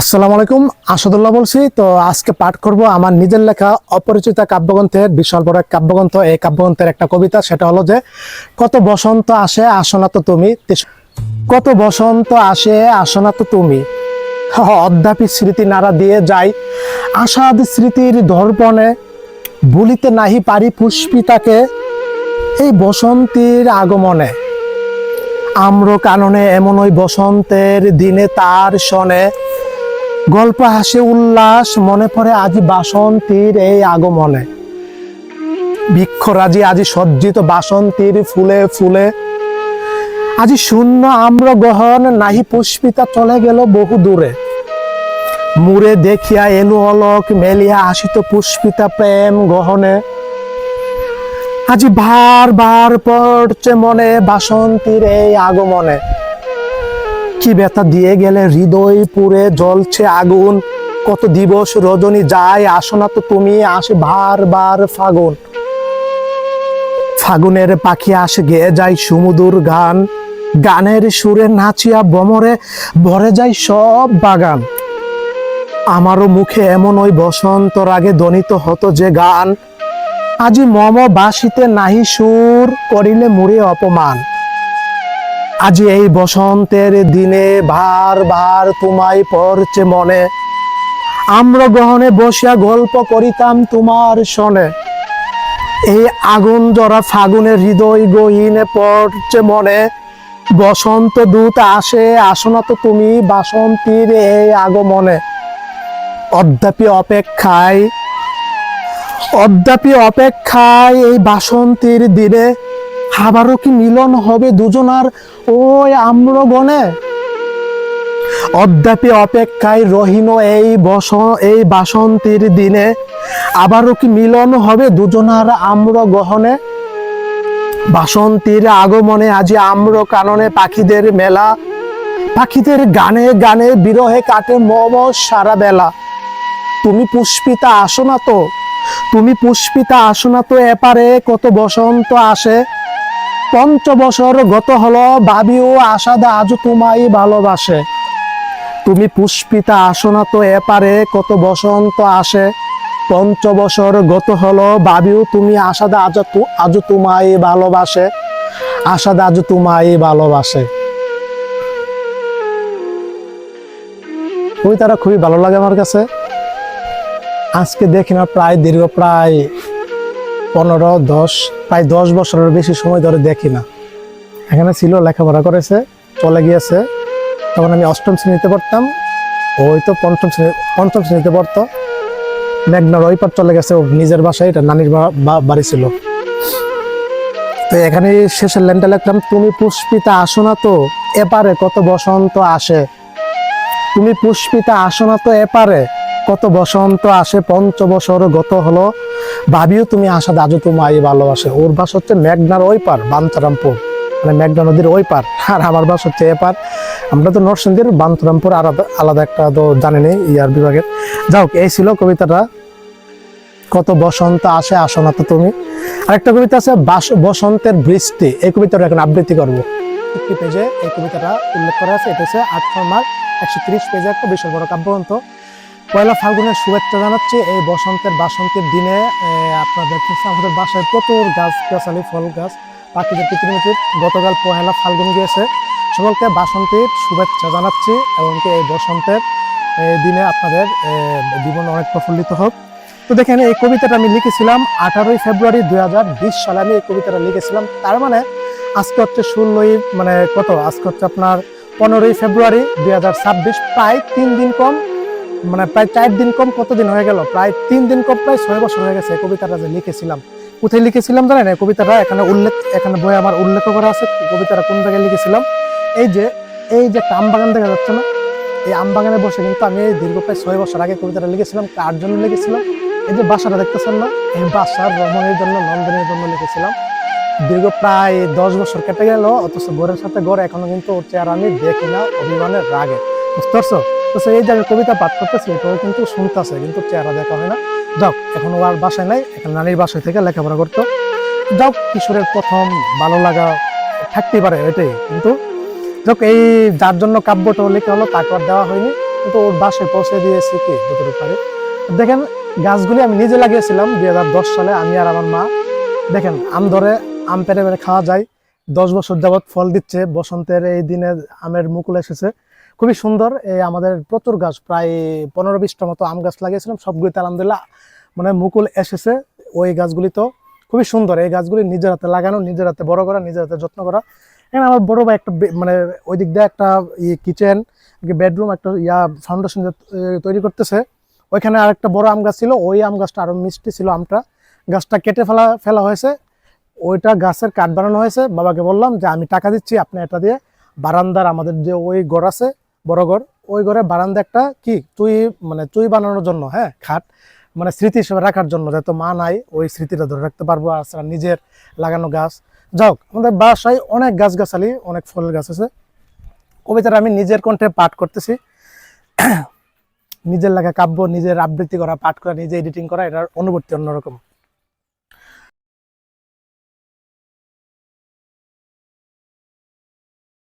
আসসালামু আলাইকুম, আসাদুল্লাহ বলছি। তো আজকে পাঠ করব আমার নিজের লেখা অপরিচিত কাব্যগ্রন্থের, বিশাল বড় এক কাব্যগ্রন্থ। এই কাব্যগ্রন্থের একটা কবিতা, সেটা হলো যে, কত বসন্ত আসে আসনা তো তুমি। কত বসন্ত আসে আসনা তো তুমি। অদ্যাপি স্মৃতি নাড়া দিয়ে যাই। আসাদ স্মৃতির দর্পণে বলিতে নাহি পারি পুষ্পিতাকে এই বসন্তীর আগমনে। আম্র কাননে এমন ওই বসন্তের দিনে তার শনে গল্প হাসে, উল্লাস, মনে পড়ে আজি বাসন্তীর এই আগমনে। বৃক্ষরাজি আজি সজ্জিত বাসন্তীর ফুলে ফুলে। আজি শূন্য আম্র গহন নাহি পুষ্পিতা চলে গেল বহু দূরে। মুরে দেখিয়া এলু অলক, মেলিয়া আসিত পুষ্পিতা প্রেম গহনে। আজি বার বার পড়ছে মনে বাসন্তীর এই আগমনে। কি ব্যথা দিয়ে গেলে হৃদয় পুরে জ্বলছে আগুন। কত দিবস রজনী যায়, আসো না তো তুমি, আসে বার ফাগুন। ফাগুনের পাখি আসে, গেয়ে যায় সুমুদুর গান। গানের সুরে নাচিয়া বমরে ভরে যায় সব বাগান। আমারও মুখে এমন ওই বসন্ত রাগে দনিত হতো যে গান। আজি মম বাসিতে নাহি সুর করিলে মুড়ে অপমান। আজি এই বসন্তের দিনে ভার তোমায় পড়ছে মনে। আমরা গ্রহণে বসিয়া গল্প করিতাম তোমার শনে এই আগুন জরা ফাগুনের হৃদয় গহীনে পড়ছে মনে। বসন্ত দূত আসে আসনা তো তুমি বাসন্তীর এই আগমনে। অদ্যাপি অপেক্ষায় অদ্যাপি অপেক্ষায় এই বাসন্তীর দিনে আবারও কি মিলন হবে দুজনার ওই আম্রগণে অদ্যাপি অপেক্ষায় রহিন এই বস এই বাসন্তীর দিনে। আবারও কি মিলন হবে দুজনার আম্র গহনে? বাসন্তীর আগমনে আজি আম্র কাননে পাখিদের মেলা। পাখিদের গানে গানে বিরহে কাটে মম সারা বেলা। তুমি পুষ্পিতা আসো না তো? তুমি পুষ্পিতা আসো না তো? এপারে কত বসন্ত আসে। পঞ্চ বছর গত হলো ভাবিও আশাদা আজও তোমায় ভালোবাসে। তুমি পুষ্পিতা আসো না তো এপারে, কত বসন্ত আসে। পঞ্চ বছর গত হলো ভাবিও তুমি আশাদা আজ আজও তোমায় ভালোবাসে। আশাদা আজও তোমায় ভালোবাসে। কবিতাটা খুবই ভালো লাগে আমার কাছে। আজকে দেখি না প্রায় দীর্ঘ প্রায় পনেরো, দশ প্রায় দশ বছরের বেশি সময় ধরে দেখি না। এখানে ছিল, লেখাপড়া করেছে, চলে গিয়েছে। তখন আমি অষ্টম শ্রেণীতে পড়তাম। ওই তো পঞ্চম শ্রেণি, পঞ্চম শ্রেণীতে পড়তো। মেঘনার ওই পার চলে গেছে ও নিজের বাসায়, এটা নানির বাড়ি ছিল। তো এখানে শেষের লাইনটা লিখলাম, তুমি পুষ্পিতা আসো না তো এপারে, কত বসন্ত আসে। তুমি পুষ্পিতা আসো না তো এপারে কত বসন্ত আসে পঞ্চ বছর গত হলো। ভাবিও তুমি আসা দাজু তোমায় ভালোবাসে। ওর বাস হচ্ছে মেঘনার ওই পার বাঞ্চারামপুর মানে মেঘনা নদীর ওই পার। আর আমার বাস হচ্ছে এ পার। আমরা তো নরসিংদীর বান্তরামপুর আলাদা আলাদা একটা তো জানি নেই, ইয়ার বিভাগের। যাও, এই ছিল কবিতাটা। কত বসন্ত আসে, আসো না তো তুমি। আরেকটা কবিতা আছে, বাস- বসন্তের বৃষ্টি। এই কবিতাটা এখন আবৃত্তি করব। একটি পেজে এই কবিতাটা উল্লেখ করা আছে, এটা হচ্ছে আট ফর্মার একশো তিরিশ পেজে একটা বিশাল বড় কাব্যগ্রন্থ। পয়লা ফাল্গুনের শুভেচ্ছা জানাচ্ছি এই বসন্তের বাসন্তের দিনে আপনাদের আমাদের বাসায় প্রচুর গাছ, গাছালি, ফল গাছ, পাখিদের পৃথিবীতে গতকাল পহেলা ফাল্গুন গিয়েছে। সকলকে বাসন্তীর শুভেচ্ছা জানাচ্ছি এবং এই বসন্তের দিনে আপনাদের জীবন অনেক প্রফুল্লিত হোক। তো দেখেন, এই কবিতাটা আমি লিখেছিলাম আঠারোই ফেব্রুয়ারি দু হাজার বিশ সালে। আমি এই কবিতাটা লিখেছিলাম, তার মানে আজকে হচ্ছে ষোলোই মানে কত? আজকে হচ্ছে আপনার পনেরোই ফেব্রুয়ারি দু হাজার ছাব্বিশ, প্রায় তিন দিন কম মানে প্রায় চার দিন কম কতদিন হয়ে গেল? প্রায় তিন দিন কম প্রায় ছয় বছর হয়ে গেছে কবিতাটা যে লিখেছিলাম। কোথায় লিখেছিলাম জানেন? কবিতাটা এখানে উল্লেখ, এখানে বই আমার উল্লেখ করা আছে। কবিতাটা কোন জায়গায় লিখেছিলাম? এই যে এই যে একটা আম বাগান দেখা যাচ্ছে না? এই আম বাগানে বসে কিন্তু আমি দীর্ঘ প্রায় ছয় বছর আগে কবিতাটা লিখেছিলাম। কার জন্য লিখেছিলাম? এই যে বাসাটা দেখতেছেন না? এই বাসার রমণের জন্য, নন্দনের জন্য লিখেছিলাম। দীর্ঘ প্রায় দশ বছর কেটে গেল, অথচ গোরের সাথে গোর এখনও কিন্তু ওর চেহারা আমি দেখি না, অভিমানের রাগে। বুঝতে এই যে আমি কবিতা পাঠ করতেছি, এটাও কিন্তু শুনতেছে, কিন্তু চেহারা দেখা হয় না। যাও এখন বাসায় নাই, এখন নানির বাসায় থেকে লেখাপড়া করতো। যাও কিশোরের প্রথম ভালো লাগা থাকতেই পারে এটাই, কিন্তু যাক, এই যার জন্য কাব্যটা লেখা হলো, তাকে আর দেওয়া হয়নি, কিন্তু ওর বাসায় পৌঁছে দিয়েছি কি, যতটুকু পারে। দেখেন, গাছগুলি আমি নিজে লাগিয়েছিলাম দুই হাজার দশ সালে, আমি আর আমার মা। দেখেন, আম ধরে, আম পেরে পেরে খাওয়া যায়, দশ বছর যাবৎ ফল দিচ্ছে, বসন্তের এই দিনে আমের মুকুল এসেছে। খুবই সুন্দর। এই আমাদের প্রচুর গাছ, প্রায় পনেরো বিশটা মতো আম গাছ লাগিয়েছিলাম, সবগুলিতে আলহামদুলিল্লাহ মানে মুকুল এসেছে ওই গাছগুলি তো। খুবই সুন্দর, এই গাছগুলি নিজের হাতে লাগানো, নিজের হাতে বড় করা, নিজের হাতে যত্ন করা। এখানে আমার বড় ভাই একটা মানে ওই দিক দিয়ে একটা কিচেন বেডরুম একটা ইয়া ফাউন্ডেশন তৈরি করতেছে। ওইখানে আরেকটা বড় আম গাছ ছিল, ওই আম গাছটা আরও মিষ্টি ছিল আমটা। গাছটা কেটে ফেলা ফেলা হয়েছে। ওইটা গাছের কাঠ বানানো হয়েছে। বাবাকে বললাম যে, আমি টাকা দিচ্ছি, আপনি এটা দিয়ে বারান্দার আমাদের যে ওই ঘর আছে বড় ঘর, ওই ঘরে বারান্দা একটা কি চুই মানে চুই বানানোর জন্য হ্যাঁ খাট মানে স্মৃতি হিসেবে রাখার জন্য, যাতে মা নাই ওই স্মৃতিটা ধরে রাখতে পারব আর নিজের লাগানো গাছ। যাক আমাদের বাসায় অনেক গাছগাছালি, অনেক ফলের গাছ আছে। কবিতাটা আমি নিজের কণ্ঠে পাঠ করতেছি। নিজের লাগা কাব্য, নিজের আবৃত্তি করা, পাঠ করা, নিজে এডিটিং করা, এটার অনুভূতি অন্যরকম।